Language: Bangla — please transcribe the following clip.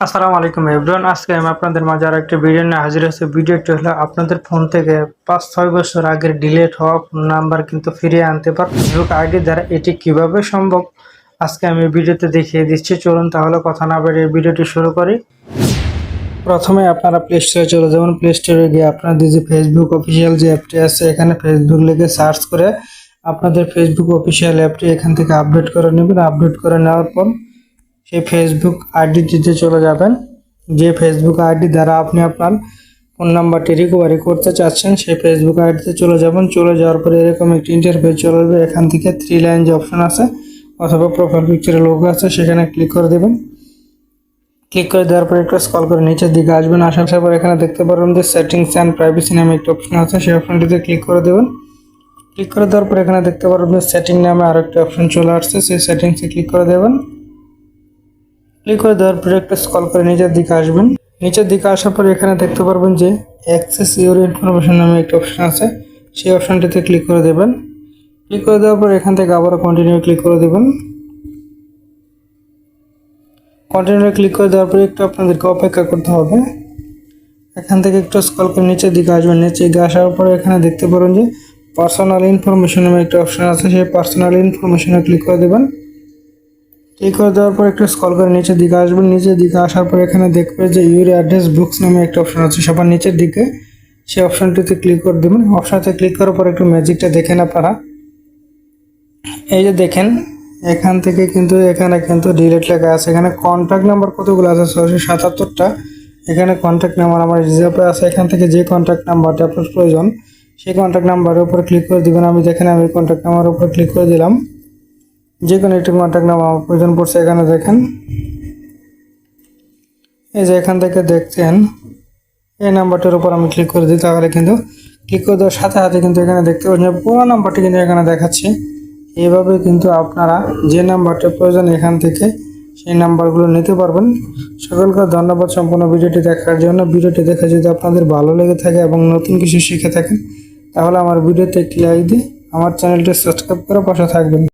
আসসালামু আলাইকুম এভরিওয়ান, আজকে আমি আপনাদের মাঝে আর একটা ভিডিও নিয়ে হাজির হয়েছি। ভিডিওটি হলো আপনাদের ফোন থেকে পাঁচ, ছয় বছর আগের ডিলেট হওয়া ফোন নাম্বার কিন্তু ফিরিয়ে আনতে পার। ফেসবুক আইডি দ্বারা এটি কীভাবে সম্ভব, আজকে আমি ভিডিওতে দেখিয়ে দিচ্ছি। চলুন তাহলে কথা না বেরিয়ে ভিডিওটি শুরু করি। প্রথমে আপনারা প্লে স্টোরে চলে যাবেন। প্লে স্টোরে গিয়ে আপনাদের যে ফেসবুক অফিসিয়াল যে অ্যাপটি আছে, এখানে ফেসবুক লিখে সার্চ করে আপনাদের ফেসবুক অফিসিয়াল অ্যাপটি এখান থেকে আপডেট করে নেবেন। আপডেট করে নেওয়ার পর সেই ফেসবুক আইডিটিতে চলে যাবেন। যে ফেসবুক আইডি দ্বারা আপনি আপনার ফোন নাম্বারটি রিকভারি করতে চাচ্ছেন সেই ফেসবুক আইডিতে চলে যাবেন। চলে যাওয়ার পরে এরকম একটি ইন্টারফেস চলে আসবে। এখান থেকে থ্রি লাইন যে অপশন আছে অথবা প্রোফাইল পিকচারের লোগো আছে, সেখানে ক্লিক করে দেবেন। ক্লিক করে দেওয়ার পরে একটু স্কল করে নিচের দিকে আসবেন। আসার পর এখানে দেখতে পারবেন যে সেটিংস অ্যান্ড প্রাইভেসি নামে একটি অপশন আছে। সেই অপশনটিতে ক্লিক করে দেবেন। ক্লিক করে দেওয়ার পর এখানে দেখতে পারবেন সেটিং নামে আরও একটা অপশন চলে আসছে। সেই সেটিংসে ক্লিক করে দেবেন। ক্লিক করে দেওয়ার পরে একটু স্কল করে নিচের দিকে আসবেন। নিচের দিকে আসার পর এখানে দেখতে পারবেন যে অ্যাক্সেস ইউর ইনফরমেশন নামে একটা অপশন আছে। সেই অপশনটিতে ক্লিক করে দেবেন। ক্লিক করে দেওয়ার পর এখান থেকে আবারও কন্টিনিউ ক্লিক করে দেবেন। কন্টিনিউ ক্লিক করে দেওয়ার পরে একটু আপনাদেরকে অপেক্ষা করতে হবে। এখান থেকে একটু স্কল করে নিচের দিকে আসবেন। নিচে দিকে আসার পরে এখানে দেখতে পারেন যে পার্সোনাল ইনফরমেশন নামে একটা অপশন আছে। সেই পার্সোনাল ইনফরমেশনে ক্লিক করে দেবেন। ক্লিক করে দেওয়ার পর একটু স্কল করে নিচের দিকে আসবেন। নিচের দিকে আসার পর এখানে দেখবে যে ইউর অ্যাড্রেস বুকস নামে একটা অপশন আছে। সবার নিচের দিকে সেই অপশনটিতে ক্লিক করে দেবেন। অপশনতে ক্লিক করার পর একটু ম্যাজিকটা দেখেন আপনারা। এই যে দেখেন, এখান থেকে কিন্তু, এখানে কিন্তু ডিলেট লেখা আছে। এখানে কন্ট্যাক্ট নাম্বার কতগুলো আছে? ছয়শো সাতাত্তরটা। এখানে কন্ট্যাক্ট নাম্বার আমার রিজার্ভে আছে। এখান থেকে যে কন্ট্যাক্ট নাম্বারটা আপনার প্রয়োজন, সেই কন্ট্যাক্ট নাম্বারের উপর ক্লিক করে দিবেন। আমি দেখেন আমি কন্ট্যাক্ট নাম্বারের উপর ক্লিক করে দিলাম। যে কোনো একটি কন্ট্যাক্ট নাম আমার প্রয়োজন পড়ছে, এখানে দেখেন। এই যে এখান থেকে দেখছেন, এই নাম্বারটার উপর আমি ক্লিক করে দিই, তাহলে কিন্তু ক্লিক করে দেওয়ার সাথে সাথে কিন্তু এখানে দেখতে পাচ্ছেন পুরো নাম্বারটি কিন্তু এখানে দেখাচ্ছে। এইভাবে কিন্তু আপনারা যে নাম্বারটা প্রয়োজন এখান থেকে সেই নাম্বারগুলো নিতে পারবেন। সকলকে ধন্যবাদ সম্পূর্ণ ভিডিওটি দেখার জন্য। ভিডিওটি দেখে যদি আপনাদের ভালো লেগে থাকে এবং নতুন কিছু শিখে থাকেন, তাহলে আমার ভিডিওতে একটি লাইক দিয়ে আমার চ্যানেলটি সাবস্ক্রাইব করে পাশে থাকবেন।